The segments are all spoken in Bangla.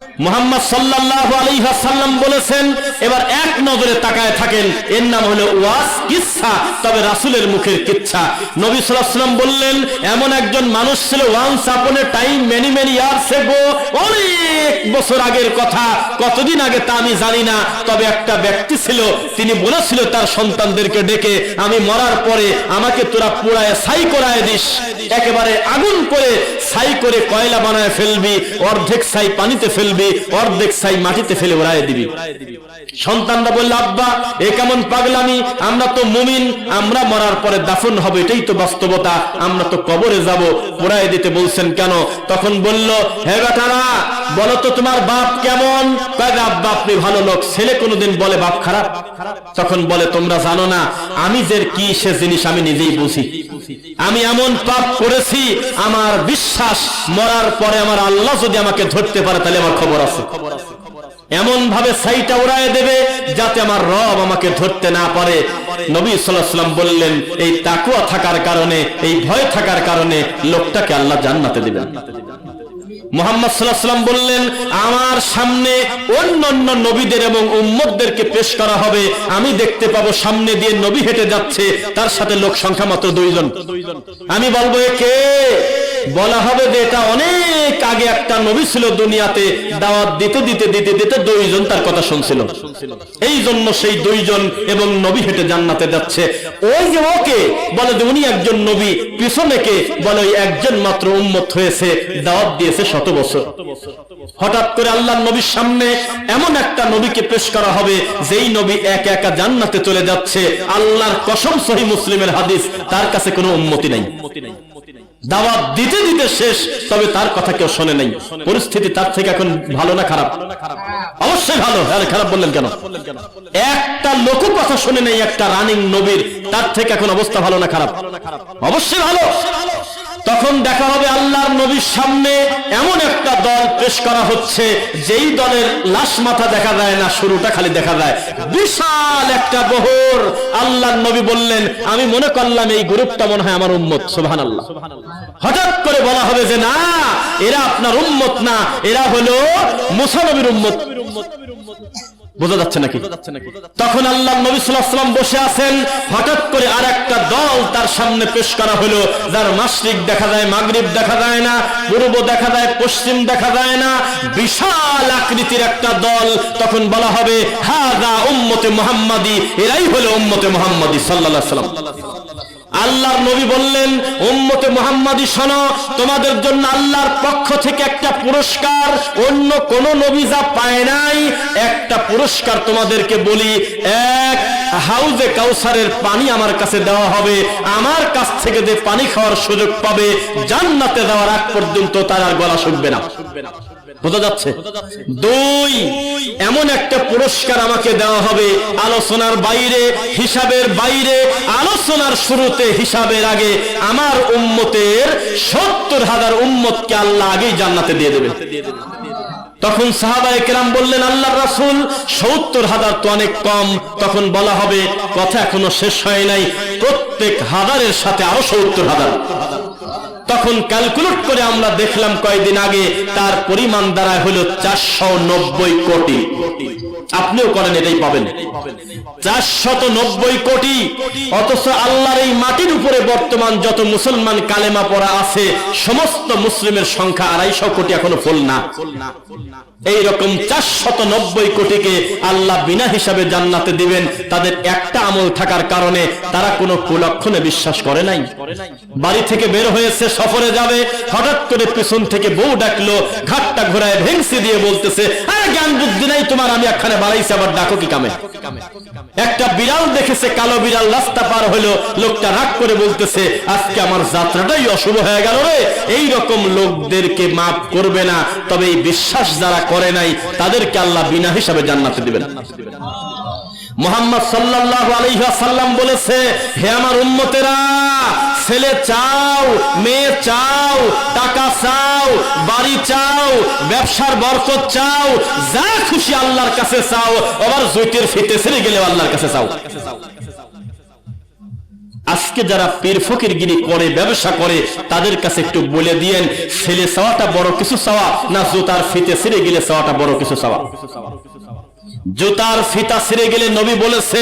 মোহাম্মদ সাল্লাল্লাহু আলাইহি ওয়াসাল্লাম বলেছেন, এবার এক নজরে তাকায় থাকেন, এর নাম হলো ওয়াস কিচ্ছা তবে রাসূলের মুখের কিচ্ছা। নবী সাল্লাল্লাহু বললেন, এমন একজন মানুষ ছিল once upon time many many এগো অনেক বছর আগের কথা, কতদিন আগে তা আমি জানি না, তবে একটা ব্যক্তি ছিল, তিনি বলেছিল তার সন্তানদেরকে ডেকে, আমি মরার পরে আমাকে তোরা পোড়ায়, ছাই করায় দিস। একেবারে আগুন করে ছাই করে কয়লা বানায় ফেলবি, অর্ধেক ছাই পানিতে ফেলবি। অর্ধেক ছাই মাটিতে ফেলে ওড়ায় দিবি। সন্তানরা বলল, আব্বা, এ কেমন পাগলামি, আমরা তো মুমিন, আমরা মরার পরে দাফন হবে, এটাই তো বাস্তবতা, আমরা তো কবরে যাব। পোড়ায় দিতে বলছেন কেন? তখন বলল, হে বেটারা বলো তো তোমার বাপ কেমন? আপনি ভালো লোক, ছেলে কোনোদিন বলে বাপ খারাপ? তখন বলে, তোমরা জানো না, আমি যে কি সে জিনিস আমি নিজেই বুঝি। আমি এমন পাপ করেছি, আমার বিশ্বাস মরার পরে আমার আল্লাহ যদি আমাকে ধরতে পারে, তাহলে আমার খবর আছে। এমন ভাবে সাইটা উড়ায় দেবে, যাতে আমার রব আমাকে ধরতে না পারে। নবী সাল্লাম বললেন, এই তাকুয়া থাকার কারণে, এই ভয় থাকার কারণে লোকটাকে আল্লাহ জান্নাতে দিবেন। মোহাম্মদ সাল্লাহাম বললেন, আমার সামনে অন্য অন্য নবীদের এবং উম্মতদেরকে পেশ করা হবে। আমি দেখতে পাবো সামনে দিয়ে নবী হেঁটে যাচ্ছে, তার সাথে লোক সংখ্যা মাত্র দুইজন। আমি বলব একে বলা হবে যে এটা অনেক আগে একটা নবী ছিল দুনিয়াতে, দাওয়াত দিতে দিতে দিতে দিতে দুইজন তার কথা শুনছিল। এই জন্য সেই দুইজন এবং নবী হেঁটে জান্নাতে যাচ্ছে। ওই যে ওকে বলে যে উনি একজন নবী, পিছনে কে বলে ওই একজন মাত্র উম্মত হয়েছে, দাওয়াত দিয়েছে শত বছর। হঠাৎ করে আল্লাহ নবীর সামনে এমন একটা নবীকে পেশ করা হবে, যেই নবী একা একা জান্নাতে চলে যাচ্ছে। আল্লাহর কসম সহি মুসলিমের হাদিস, তার কাছে কোনো উন্মতি নাই। দাওয়াত দিতে দিতে শেষ, তবে তার কথা কেউ শোনে নাই। পরিস্থিতি তার থেকে এখন ভালো না খারাপ? অবশ্যই ভালো। আরে খারাপ বললেন কেন? একটা লোক কথা শুনে নেই, একটা রানিং নবীর, তার থেকে এখন অবস্থা ভালো না খারাপ? অবশ্যই ভালো। তখন দেখা হবে আল্লাহর নবীর সামনে এমন একটা দল পেশ করা হচ্ছে, যেই দলের লাশ মাথা দেখা যায় না, শুরুটা খালি দেখা যায়। বিশাল একটা বহর। আল্লাহর নবী বললেন, আমি মনে করলাম এই গ্রুপটা মনে হয় আমার উম্মত। সুবহান আল্লাহ হঠাৎ করে বলা হবে যে, না, এরা আপনার উম্মত না, এরা হলো মুসানবীর উম্মত। বোঝা যাচ্ছে নাকি? তখন আল্লাহ নবী সাল্লাম বসে আছেন হঠাৎ করে আর একটা দল তার সামনে পেশ করা হলো। যার মাসরিক দেখা যায় মাগরিব দেখা যায় না পূর্ব দেখা যায় পশ্চিম দেখা যায় না। বিশাল আকৃতির একটা দল। তখন বলা হবে হাদা উম্মতে মুহাম্মাদি। এরাই হলো উম্মতে মুহাম্মাদি আলাইহি সাল্লাম আল্লাহর নবী বললেন, উম্মতে মুহাম্মাদি শোনো, তোমাদের জন্য আল্লাহর পক্ষ থেকে একটা পুরস্কার, অন্য কোন নবী যা পায় নাই, একটা পুরস্কার তোমাদেরকে বলি, এক হাউজে কাউসারের পানি আমার কাছে দেওয়া হবে, আমার কাছ থেকে যে পানি খাওয়ার সুযোগ পাবে, জান্নাতে দেওয়ার আগ পর্যন্ত তার আর গলা শুনবে না। বোঝা যাচ্ছে? দুই, এমন একটা পুরস্কার আমাকে দেওয়া হবে আলোচনার বাইরে, হিসাবের বাইরে, আলোচনার শুরুতে, হিসাবের আগে আমার উম্মতের সত্তর হাজার উম্মতকে আল্লাহ আগেই জান্নাতে দিয়ে দেবে তখন সাহাবায়ে কেরাম বললেন আল্লাহ রাসুল, সত্তর হাজার তো অনেক কম। তখন বলা হবে, কথা এখনও শেষ হয় নাই। প্রত্যেক হাজারের সাথে আরও সত্তর হাজার। তখন ক্যালকুলেট করে আমরা দেখলাম কয়েকদিন আগে, তার পরিমাণ দ্বারা হলো চারশো নব্বই কোটি। আপনিও করেন, এটাই পাবেন। চারশত নব্বই কোটি, অথচ আল্লাহর এই মাটির উপরে বর্তমান যত মুসলমান কালেমা পড়া আছে, সমস্ত মুসলিমের সংখ্যা আড়াইশো কোটি এখনও ফুল না। এই রকম চারশত নব্বই কোটিকে আল্লাহ বিনা হিসাবে জান্নাতে দিবেন, তাদের একটা আমল থাকার কারণে তারা কোনো কুলক্ষণে বিশ্বাস করে নাই। বাড়ি থেকে বের হয়েছে, সফরে যাবে, হঠাৎ করে পিছন থেকে বউ ডাকলো, ঘাটটা ঘোরায় ভেংসি দিয়ে বলতেছে, আরে জ্ঞান বুদ্ধি নাই তোমার, আমি একখানে বাড়াইছি, আবার ডাকো কি কামে? একটা বিড়াল দেখেছে, কালো বিড়াল রাস্তা পার হলো, লোকটা রাগ করে বলতেছে, আজকে আমার যাত্রাটাই অশুভ হয়ে গেল রে, এইরকম লোকদেরকে মাফ করবে না। তবে এই বিশ্বাস যারা করে নাই, তাদেরকে আল্লাহ বিনা হিসাবে জান্নাতে দিবেন। মোহাম্মদ ওয়াসাল্লাম বলেছে, হে আমার উম্মতেরা, ছেলে চাও, মেয়ে চাও, টাকা চাও, বাড়ি চাও, ব্যবসার বরকত চাও, যা খুশি আল্লাহর কাছে চাও, আবার জৈতের ফিতে ছেড়ে গেলে আল্লাহর কাছে চাও। আজকে যারা পীর ফকিরগিরি করে, ব্যবসা করে, তাদের কাছে একটু বলে দিয়েন, ছেলে চাওয়াটা বড় কিছু চাওয়া, না জুতার ফিতে ছিঁড়ে গেলে চাওয়াটা বড় কিছু চাওয়া? জুতার ফিতা ছিঁড়ে গেলে নবী বলেছে,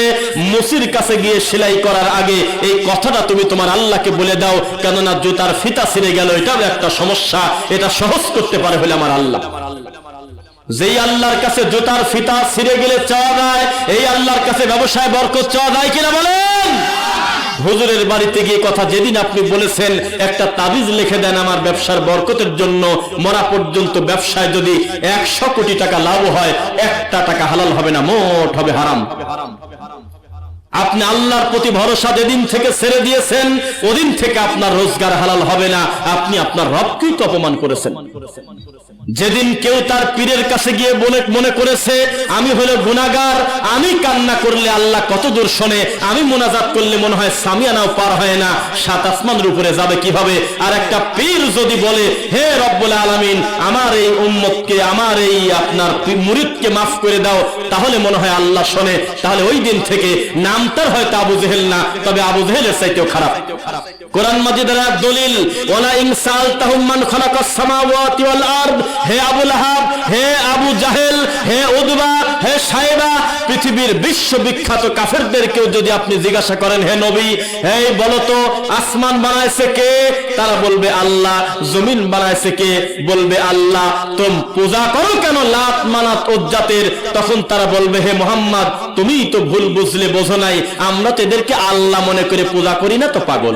মুসির কাছে গিয়ে সেলাই করার আগে এই কথাটা তুমি তোমার আল্লাহকে বলে দাও, কেননা জুতার ফিতা গেল, এটাও একটা সমস্যা, এটা সহজ করতে পারে হলে আমার আল্লাহ। যেই আল্লাহর কাছে জুতার ফিতা ছিঁড়ে গেলে চাওয়া যায়, এই আল্লাহর কাছে ব্যবসায় বরকত চাওয়া যায় কিনা বলেন? হুজুরের বাড়িতে গিয়ে কথা যেদিন আপনি বলেছেন, একটা তাবিজ লিখে দেন আমার ব্যবসার বরকতের জন্য, মরা পর্যন্ত ব্যবসায় যদি একশো কোটি টাকা লাভ হয়, একটা টাকা হালাল হবে না, মোট হবে হারাম। আপনি আল্লাহর প্রতি ভরসা যেদিন থেকে ছেড়ে দিয়েছেন, ওদিন থেকে আপনার রোজগার হালাল হবে না, আপনি আপনার রবকেই তো অপমান করেছেন। যেদিন কেউ তার পীরের কাছে গিয়ে বলে, মনে করেছে, আমি হলো গুনাগার আমি কান্না করলে আল্লাহ কত দূর শোনে, আমি মোনাজাত করলে মনে হয় সামিয়ানাও পার হয় না, সাত আসমানের উপরে যাবে কীভাবে? আর একটা পীর যদি বলে, হে রব্বুল আলামিন, আমার এই উম্মতকে, আমার এই আপনার মুরিদকে মাফ করে দাও, তাহলে মনে হয় আল্লাহ শোনে। তাহলে ওই দিন থেকে নামটার হয়তো আবু জেহেল না, তবে আবু জেহেলের চাইতেও খারাপ। কোরআন মাজিদের এক দলিল, ওয়ালা ইনসাল তাহুম্মান খালাকাস সামাওয়াতি ওয়াল আরদ হে আবু লাহাব হে আবু জাহেল হে উদবা হে সাইবা পৃথিবীর বিশ্ববিখ্যাত কাফেরদেরকেও যদি আপনি জিজ্ঞাসা করেন, হে নবী এই বলতো, আসমান বানাইছে কে? তারা বলবে, আল্লাহ জমিন বানাইছে কে? বলবে, আল্লাহ তুম পূজা করো কেন? লাত মানাত উজ্জাতের তখন তারা বলবে, হে মোহাম্মদ তুমিই তো ভুল বুঝলে বোঝো নাই। আমরা তো এদেরকে আল্লাহ মনে করে পূজা করি না তো পাগল।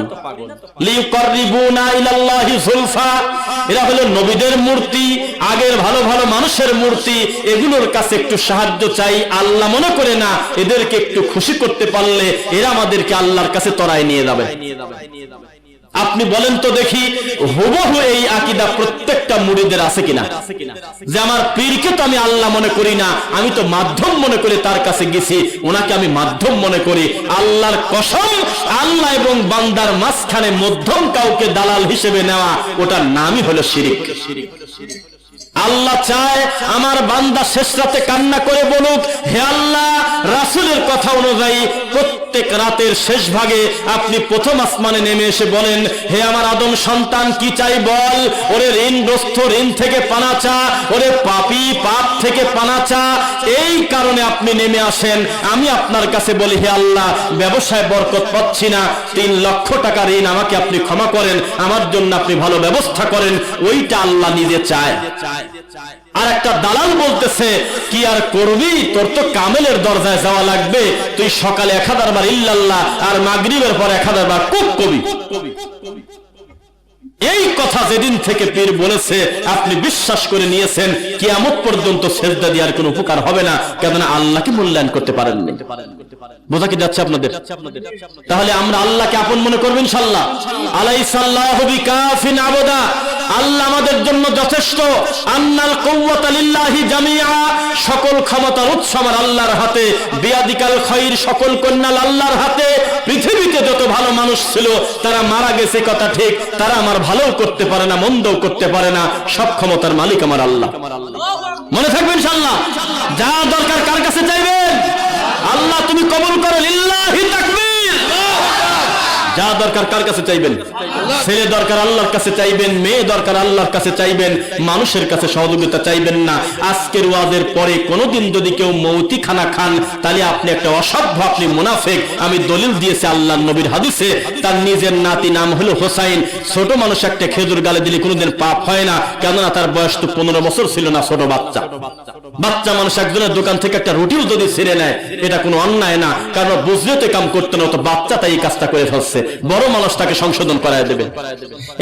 এরা হলো নবীদের মূর্তি, আগের ভালো ভালো মানুষের মূর্তি। এগুলোর কাছে একটু সাহায্য চাই, আল্লাহ মনে করে না এদেরকে একটু খুশি করতে পারলে এরা আমাদেরকে আল্লাহর কাছে তরাই নিয়ে যাবে। আপনি বলেন তো দেখি, হুবহু এই আকিদা প্রত্যেকটা মুড়িদের আছে কিনা? যে আমার পীরকে তো আমি আল্লাহ মনে করি না, আমি তো মাধ্যম মনে করে তার কাছে গেছি, ওনাকে আমি মাধ্যম মনে করি। আল্লাহর কসম, আল্লাহ এবং বান্দার মাঝখানে মধ্যম কাউকে দালাল হিসেবে নেওয়া, ওটার নামই হলো শিরিক। আল্লাহ চায় আমার বান্দা শেষ রাতে কান্না করে বলুক, হে আল্লাহ, রাসুলের কথা অনুযায়ী প্রত্যেক রাতের শেষ ভাগে আপনি প্রথম আসমানে নেমে এসে বলেন, হে আমার আদম সন্তান, কি চাই বল? ওরে ঋণগ্রস্ত ঋণ থেকে পানাচা ওরে পাপি, পাপ থেকে পানাচা এই কারণে আপনি নেমে আসেন। আমি আপনার কাছে বলি, হে আল্লাহ, ব্যবসায় বরকত পাচ্ছি না, তিন লক্ষ টাকা ঋণ আমাকে আপনি ক্ষমা করেন, আমার জন্য আপনি ভালো ব্যবস্থা করেন। ওইটা আল্লাহ নিজে চায়। আর একটা দালাল বলতেছে কি আর করবি? তোর তো কামেলের দরজায় যাওয়া লাগবে। তুই সকালে এক হাজার বার ইল্লাল্লাহ আর মাগরিবের পর এক হাজার বার কুক কবি। এই কথা যেদিন থেকে পীর বলেছে, আপনি বিশ্বাস করে নিয়েছেন, কিয়ামত পর্যন্ত সেজদা দেওয়ার কোনো উপকার হবে না, কেননা আল্লাহকে মূল্যায়ন করতে পারেননি। বোঝা কি যাচ্ছে আপনাদের? তাহলে আমরা আল্লাহকে আপন মনে করবেন ইনশাল্লাহ আলাইসাল্লাহু বিকাফিন আবদা। আল্লাহ আমাদের জন্য যথেষ্ট। আন্নাল কওয়াতা লিল্লাহি জামিআ। সকল ক্ষমতার উৎস আমার আল্লাহর হাতে। বিয়াদিকাল খাইর সকল কন্যাল আল্লাহর হাতে। পৃথিবীতে যত ভালো মানুষ ছিল, তারা মারা গেছে, কথা ঠিক। তারা আমার ভালোও করতে পারে না, মন্দও করতে পারে না, সব ক্ষমতার মালিক আমার আল্লাহ। মনে থাকবেন যা দরকার কার কাছে চাইবেন? আল্লাহ তুমি কবল করো, লিল্লাহি যা দরকার কার কাছে চাইবেন? ছেলে দরকার আল্লাহর কাছে চাইবেন, মেয়ে দরকার আল্লাহর কাছে চাইবেন, মানুষের কাছে সহযোগিতা চাইবেন না। আজকের ওয়াজের পরে কোনোদিন যদি কেউ মৌতি খানা খান তাহলে আপনি একটা অসভ্য, আপনি মুনাফেক। আমি দলিল দিয়েছি আল্লাহ নবীর হাদিসে, তার নিজের নাতি নাম হলো হোসাইন। ছোট মানুষ একটা খেজুর গালে দিলে কোনোদিন পাপ হয় না, কেননা তার বয়স তো পনেরো বছর ছিল না, ছোট বাচ্চা। বাচ্চা মানুষ একজনের দোকান থেকে একটা রুটিও যদি ছিঁড়ে নেয়, এটা কোনো অন্যায় না। কারণ বুঝলে তো কাম করতে না তো বাচ্চা তাই কাজটা করে ফেলছে। বড় মানুষ তাকে সংশোধন করায় দেবে।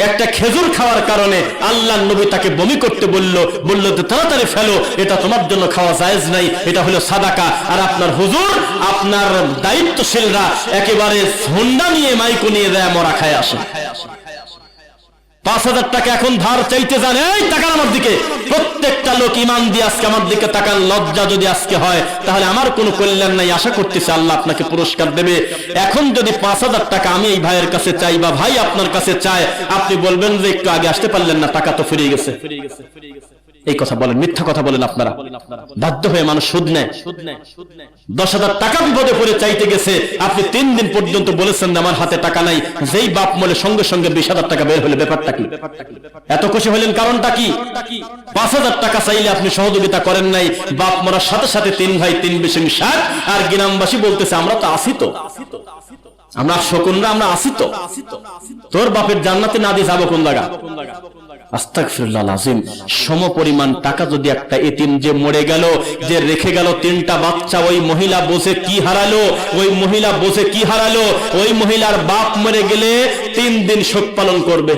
একটা খেজুর খাওয়ার কারণে আল্লাহ নবী তাকে বমি করতে বলল বলল যে তাড়াতাড়ি ফেলো, এটা তোমার জন্য খাওয়া জায়েজ নাই, এটা হলো সাদাকা। আর আপনার হুজুর, আপনার দায়িত্বশীলরা একেবারে হুন্ডা নিয়ে মাইকো নিয়ে দেয় মরা খায় আসে। পাঁচ হাজার টাকা এখন ধার চাইতে যান এই আমার দিকে। প্রত্যেকটা লোক ইমান দিয়ে আজকে আমার দিকে লজ্জা যদি আজকে হয়, তাহলে আমার কোনো কল্যাণ নাই। আশা করতেছে আল্লাহ আপনাকে পুরস্কার দেবে। এখন যদি পাঁচ হাজার টাকা আমি এই ভাইয়ের কাছে চাই বা ভাই আপনার কাছে চায়, আপনি বলবেন যে একটু আগে আসতে পারলেন না, টাকা তো ফিরে গেছে। এই কথা বলেন, মিথ্যা কথা বলেন আপনারা। বাধ্য হয়ে মানুষ সুদ নেয়। দশ হাজার টাকা বিপদে পড়ে চাইতে গেছে। আপনি তিন দিন পর্যন্ত বলেছেন আমার হাতে টাকা নাই। যেই বাপ মলে সঙ্গে সঙ্গে বিশ হাজার টাকা বের হলে ব্যাপারটা কি? এত খুশি হলেন কারণটা কি? পাঁচ হাজার টাকা চাইলে আপনি সহযোগিতা করেন নাই। বাপ মরার সাথে সাথে তিন ভাই, তিন বিশিং ষাট। আর গ্রামবাসী বলতেছে, আমরা তো আসি তো। আমরা শকুনরা, আমরা আসি তো। তোর বাপের জান্নাতে না দিয়ে যাব কোন জায়গা? টাকা যদি একটা যে মরে গেল, যে রেখে গেল তিনটা বাচ্চা, ওই মহিলা বসে কি হারালো, ওই মহিলা বসে কি হারালো, ওই মহিলার বাপ মরে গেলে তিন দিন শোক পালন করবে।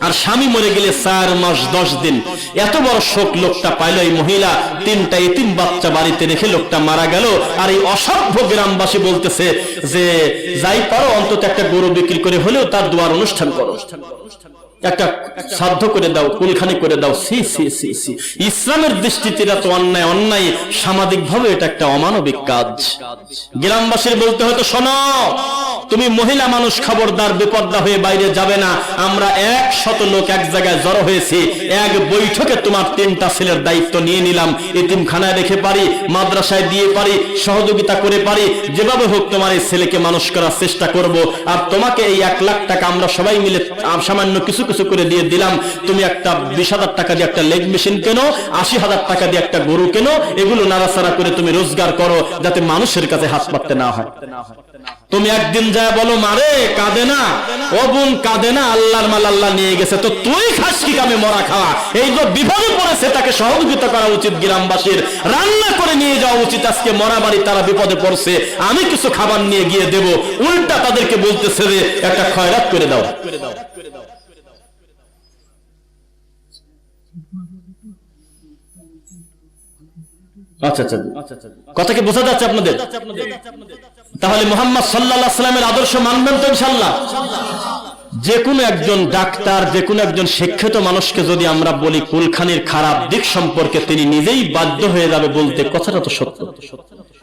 আর স্বামী মরে গেলে চার মাস, দশ দিন। এত বড় শোক লোকটা পাইল এই মহিলা। তিনটা এতিম বাচ্চা বাড়িতে রেখে লোকটা মারা গেল। আর এই অসভ্য গ্রামবাসী বলতেছে যে, যাই পারো, অন্তত একটা গরু বিক্রি করে হলেও তার দোয়ার অনুষ্ঠান করো। একটা সাধ্য করে দাও, কুলখানি করে দাও। সি সি সি সি। ইসলামের দৃষ্টিতে এটা তো অন্যায় অন্যায়। সামাজিক ভাবে এটা একটা অমানবিক কাজ। গ্রামবাসীর বলতে হয়তো শোনো তুমি মহিলা মানুষ খবরদার বিপদা হয়ে বাইরে যাবে না। আমরা এক শত লোক এক জায়গায় জড়ো হয়েছি। এক বৈঠকে তোমার তিনটা ছেলের দায়িত্ব নিয়ে নিলাম। এতিমখানায় রেখে পারি, মাদ্রাসায় দিয়ে পারি, সহযোগিতা করে পারি। যেভাবে হোক তোমার এই ছেলেকে মানুষ করার চেষ্টা করব। আর তোমাকে এই এক লাখ টাকা আমরা সবাই মিলে সামান্য কিছু কিছু করে দিয়ে দিলাম। তুমি একটা বিশ হাজার টাকা দিয়ে একটা লেগ মেশিন কেনো, আশি হাজার টাকা দিয়ে একটা গরু কেনো, এগুলো নাড়াচাড়া করে তুমি রোজগার করো, যাতে মানুষের কাছে হাত পাততে না হয়। তুমি একদিন যায় বলো, মারে, কাঁদে না, ও বোন কাঁদে না, আল্লাহর মাল আল্লাহ নিয়ে গেছে। তো তুই খাস কি কামে মরা খাওয়া? এই যে বিপদে পড়েছে, তাকে সহযোগিতা করা উচিত গ্রামবাসীর। রান্না করে নিয়ে যাওয়া উচিত, আজকে মরা বাড়ি তারা বিপদে পড়ছে। আমি কিছু খাবার নিয়ে গিয়ে দেব। উল্টা তাদেরকে বলতেছে যে, একটা খয়রাত করে দাও। আচ্ছা আচ্ছা। বোঝা যাচ্ছে আপনাদের? তাহলে মোহাম্মদ আদর্শ মানবেন তো ইনশাল্লাহ যে কোনো একজন ডাক্তার, যে কোনো একজন শিক্ষিত মানুষকে যদি আমরা বলি কুলখানির খারাপ দিক সম্পর্কে তিনি নিজেই বাধ্য হয়ে যাবে বলতে, কথাটা তো সত্য।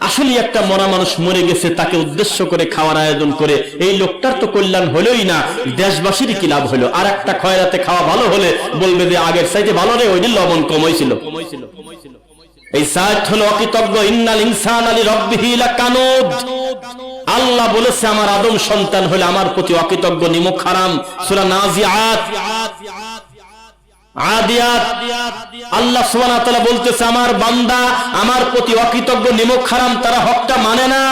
আসলে একটা মরা মানুষ মরে গেছে, তাকে উদ্দেশ্য করে খাওয়ার আয়োজন করে, এই লোকটার তো কল্যাণ হলোই না, দেশবাসীর কি লাভ হলো? আর একটা খয়রাতে খাওয়া ভালো হলে বলবে যে আগের সাইডে ভালো রে, ওই লবণ কম হয়েছিল এই সাইড হলো অকৃতজ্ঞ, ইন্নাল ইনসান আলী রব্বিহি লাকানুদ। আল্লাহ বলেছে, আমার আদম সন্তান হলে আমার প্রতি অকৃতজ্ঞ, নিমুখ, হারাম। সূরা নাজিআত আদিয়াত। আল্লাহ বলতেছে, আমার বান্দা, আমার প্রতি অকৃতজ্ঞ, নিমুখ, হারাম, তারা হকটা মানে না।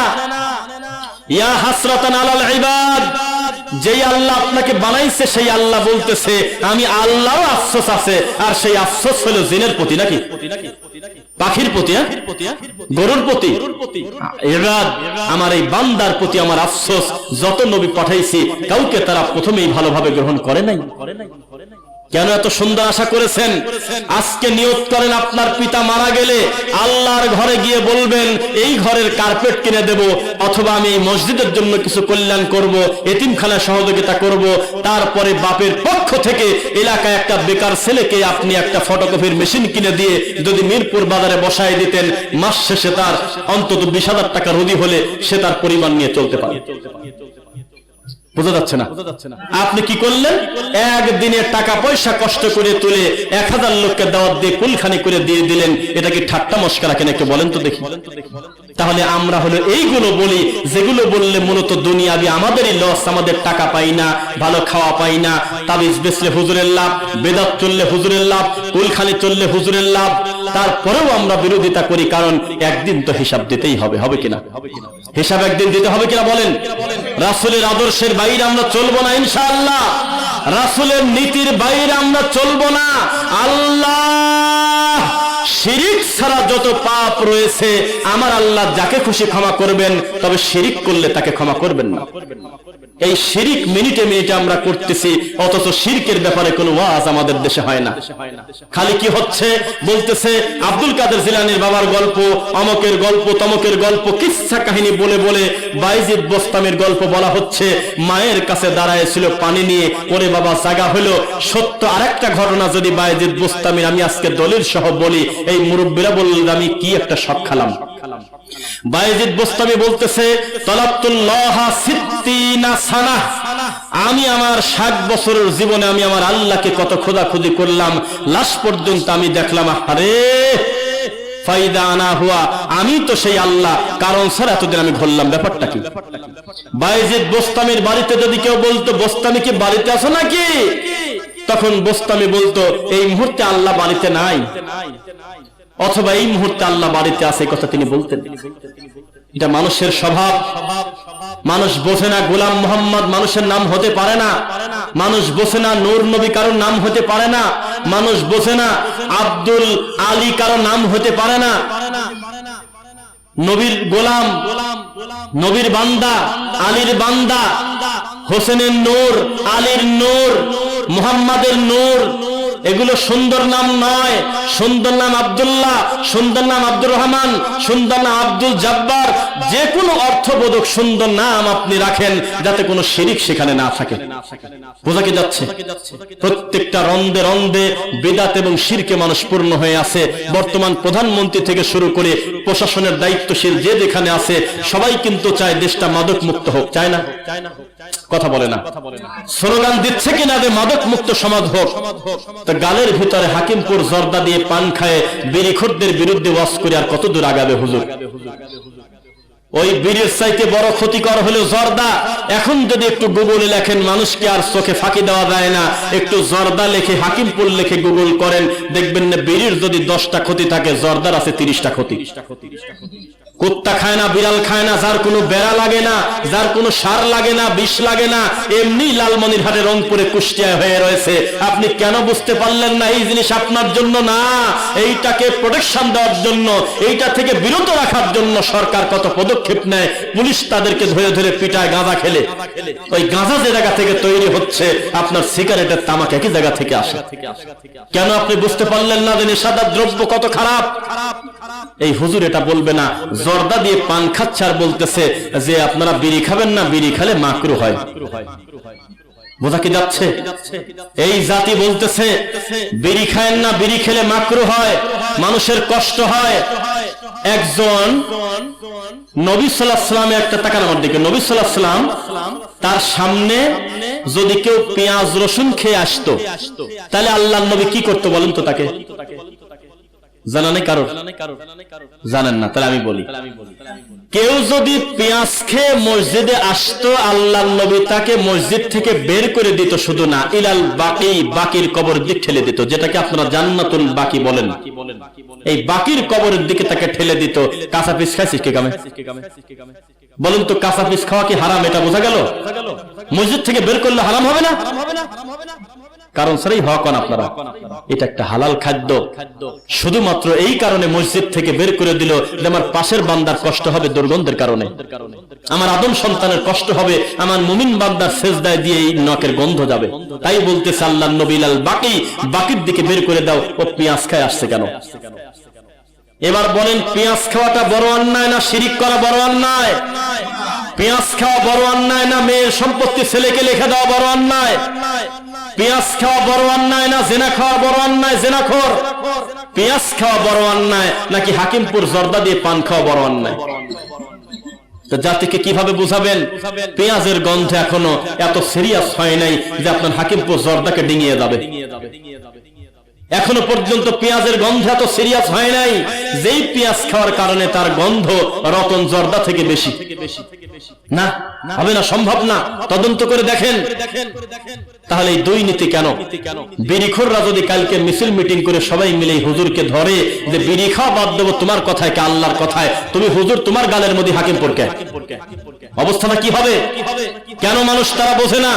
ইয়া হাসরাতান আলাল ইবাদ। যেই আল্লাহ আপনাকে বানাইছে, সেই আল্লাহ বলতেছে, আমি আল্লাহ আফসোস আছে, আর সেই আফসোস হলো জিনের প্রতি নাকি? পাখির প্রতি হ্যাঁ? গরুর প্রতি। এবার আমার এই বান্দার প্রতি আমার আফসোস, যত নবী পাঠাইছি, কাউকে তারা প্রথমেই ভালোভাবে গ্রহণ করে নাই। কেন এত সুন্দর আশা করেছেন? আজকে নিয়ত করেন আপনার পিতা মারা গেলে আল্লাহর ঘরে গিয়ে বলবেন, এই ঘরের কার্পেট কিনে দেব অথবা আমি এই মসজিদের জন্য কিছু কল্যাণ করব এতিমখানা সহযোগিতা করব। তারপরে বাপের পক্ষ থেকে এলাকায় একটা বেকার ছেলেকে আপনি একটা ফটোকপির মেশিন কিনে দিয়ে যদি মিরপুর বাজারে বসায় দিতেন, মাস শেষে তার অন্তত বিশ টাকা রুদি হলে সে তার পরিমাণ নিয়ে চলতে পারে বোঝা যাচ্ছে না। আপনি কি করলেন? একদিনে টাকা পয়সা কষ্ট করে তুলে এক হাজার লোককে দাওয়াত দিয়ে কুলখানি করে দিয়ে দিলেন। এটা কি ঠাট্টা মস্কারা কেন একটু বলেন তো দেখি। তাহলে আমরা হলো এইগুলো বলি যেগুলো বললে মূলত দুনিয়াবি আমাদেরই লস আমাদের টাকা পাই না ভালো খাওয়া পাই না তাবিজ বেচলে হুজুরের লাভ বেদাত চললে হুজুরের লাভ কুলখানি চললে হুজুরের লাভ তারপরেও আমরা বিরোধিতা করি কারণ একদিন তো হিসাব দিতেই হবে হবে কিনা? হিসাব একদিন দিতে হবে কিনা বলেন? রাসুলের আদর্শের বাইরে আমরা চলবো না ইনশাআল্লাহ। রাসুলের নীতির বাইরে আমরা চলবো না। আল্লাহ শিরিক ছাড়া যত পাপ রয়েছে, আমার আল্লাহ যাকে খুশি ক্ষমা করবেন, তবে শিরিক করলে তাকে ক্ষমা করবেন না। এই শিরিক মিনিটে মিনিটে আমরা করতেছি, অথচ শিরকের ব্যাপারে কোনো ওয়াজ আমাদের দেশে হয় না। খালি কি হচ্ছে? বলতেছে, আব্দুল কাদের জিলানির বাবার গল্প, অমকের গল্প, তমকের গল্প কিচ্ছা কাহিনী বলে বলে বাইজিদ বোস্তামের গল্প বলা হচ্ছে, মায়ের কাছে দাঁড়ায় পানি নিয়ে, ওরে বাবা, জাগা হলো। সত্য আরেকটা ঘটনা যদি বাইজিদ বোস্তামের, আমি আজকে দলিল সহ বলি এই মুরব্বীরা বললেন আমি কি একটা শখ খালাম। বাইজিদ বোস্তামি বলতেছে আমি আমার ষাট বছরের জীবনে আমি আমার আল্লাহকে কত খোদাখুদি করলাম। লাস্ট পর্যন্ত আমি দেখলাম আরে ফাইদা আনা হুয়া। আমি তো সেই আল্লাহ, কারণ স্যার এতদিন আমি ঘুরলাম ব্যাপারটা কি? বাইজিদ বোস্তামির বাড়িতে যদি কেউ বলতো, বোস্তামি কি বাড়িতে আছো নাকি? তখন বোস্তামি বলতো, এই মুহূর্তে আল্লাহ বাড়িতে নাই। অথবা, এই মুহূর্তে আল্লাহ বাড়িতে আছে কথা তিনি বলতেন। এটা মানুষের স্বভাব। মানুষ বোঝে না গোলাম মোহাম্মদ মানুষের নাম হতে পারে না। মানুষ বোঝে না নূর নবী কারোর নাম হতে পারে না। মানুষ বোঝে না আব্দুল আলী কারোর নাম হতে পারে না। নবীর গোলাম, নবীর বান্দা, আলীর বান্দা, হোসেনের নূর, আলীর নূর মুহাম্মাদের নূর। এগুলো সুন্দর নাম নয়। সুন্দর নাম আব্দুল্লাহ, সুন্দর নাম আব্দুর রহমান, সুন্দর নাম আব্দুল জব্বার যে কোনো অর্থবোধক সুন্দর নাম আপনি রাখেন যাতে কোনো শিরিক সেখানে না থাকে। বোঝা কি যাচ্ছে? প্রত্যেকটা রন্দে রন্দে বেদাত এবং শিরকে মানুষ পূর্ণ হয়ে আছে। বর্তমান প্রধানমন্ত্রী থেকে শুরু করে প্রশাসনের দায়িত্বশীল যে যেখানে আছে, সবাই কিন্তু চায় দেশটা মাদক মুক্ত হোক। চায় না? কথা বলে না। স্লোগান দিচ্ছে কিনা যে মাদক মুক্ত সমাজ হোক। তো গালের ভিতরে হাকিমপুর জর্দা দিয়ে পান খায় বিরিখরদের বিরুদ্ধে ওয়াস করে আর কত দূর আগাবে হুজুর? ওই বীরের চাইতে বড় ক্ষতিকর হলো জর্দা। এখন যদি একটু গুগলে লেখেন, মানুষকে আর চোখে ফাঁকি দেওয়া যায় না। একটু জর্দা লেখে, হাকিমপুর লেখে গুগল করেন, দেখবেন না বীরের যদি দশটা ক্ষতি থাকে, জর্দার আছে তিরিশটা ক্ষতি। কুত্তা খায় না, বিড়াল খায় না, যার কোনো বেড়া লাগে না, যার কোনো সার লাগে না, বিষ লাগে না, এমনি লালমনিরহাটে রংপুরে কুষ্টিয়ায় হয়ে রয়েছে। আপনি কেন বুঝতে পারলেন না? এই জিনিস আপনার জন্য না। এইটাকে প্রোটেকশন দেওয়ার জন্য, এইটা থেকে বিরত রাখার জন্য সরকার কত পদক্ষেপ নেয়। পুলিশ তাদেরকে ধরে ধরে পিটায় গাঁজা খেলে। ওই গাঁজা যে জায়গা থেকে তৈরি হচ্ছে, আপনার সিগারেটের তামাক একই জায়গা থেকে আসে। কেন আপনি বুঝতে পারলেন না যে নেশাদার দ্রব্য কত খারাপ? এই হুজুর এটা বলবে না। জর্দা দিয়ে পান খাচ্ছে আর বলতেছে যে আপনারা বিড়ি খাবেন না, বিড়ি খেলে মাকরু হয়। বোঝা কি যাচ্ছে? এই জাতি বলতেছে, বিড়ি খায়েন না, বিড়ি খেলে মাকরু হয়, মানুষের কষ্ট হয়। একজন নবী সাল্লাম একটা টাকার আমার দিকে। নবী সাল্লাম তার সামনে যদি কেউ পেঁয়াজ, রসুন খেয়ে আসতো, তাহলে আল্লাহ নবী কি করতো বলেন তো তাকে? জানা নেই কারও জানেন না তাহলে আমি বলি। কেউ যদি পেঁয়াজ খেয়ে মসজিদে আসতো আল্লাহ নবী তাকে মসজিদ থেকে বের করে দিত শুধু না ইলাল বাকি বাকির কবর দিক ঠেলে দিত যেটাকে আপনারা জান্নাতুল বাকি বলেন। এই বাকির কবরের দিকে তাকে ঠেলে দিত। কাঁচা পিস খাইছিস কে কামে বলুন তো কাঁচা পিস খাওয়া কি হারাম এটা বোঝা গেল? মসজিদ থেকে বের করলে হারাম হবে না? কারণ সেই হকন আপনারা। এটা একটা হালাল খাদ্য। শুধুমাত্র এই কারণে মসজিদ থেকে বের করে দিল যে আমার পাশের বান্দার কষ্ট হবে দুর্গন্ধের কারণে। আমার আদম সন্তানের কষ্ট হবে, আমার মুমিন বান্দার সেজদায় দিয়ে এই নকের গন্ধ যাবে। তাই বলতে সাল্লাহ নবিলাল বাকি, বাকির দিকে বের করে দাও। ও পেঁয়াজ খায় আসছে কেন? এবার বলেন, পেঁয়াজ খাওয়াটা বড় অন্যায় না শিরিক করা বড় অন্যায়? পেঁয়াজ খাওয়া বড় অন্যায় না মেয়ের সম্পত্তি ছেলেকে লিখে দেওয়া বড় অন্যায়? পেঁয়াজ খাওয়া বড় অন্যায় না জেনা খাওয়া বড় অন্যায়, জেনাখোর? পেঁয়াজ খাওয়া বড় অন্যায় নাকি হাকিমপুর জর্দা দিয়ে পান খাওয়া বড় অন্যায়? জাতিকে কীভাবে বুঝাবেন? পেঁয়াজের গন্ধ এখনও এত সিরিয়াস হয় নাই যে আপনার হাকিমপুর জর্দাকে ডিঙিয়ে যাবে। এখনও পর্যন্ত পেঁয়াজের গন্ধ এত সিরিয়াস হয় নাই। যেই পেঁয়াজ খাওয়ার কারণে তার গন্ধ রতন জর্দা থেকে বেশি। না, হবে না, সম্ভব না। তদন্ত করে দেখেন। তাহলে এই দুই নীতি কেন বিড়িখোররা যদি কালকে মিছিল মিটিং করে সবাই মিলে হুজুরকে ধরে যে খাওয়া বাদ দেবো তোমার কথায় কে আল্লাহর কথায়, তুমি হুজুর তোমার গালের মধ্যে হাকিম পড়কে অবস্থাটা কি হবে? কেন মানুষ তারা বোঝে না?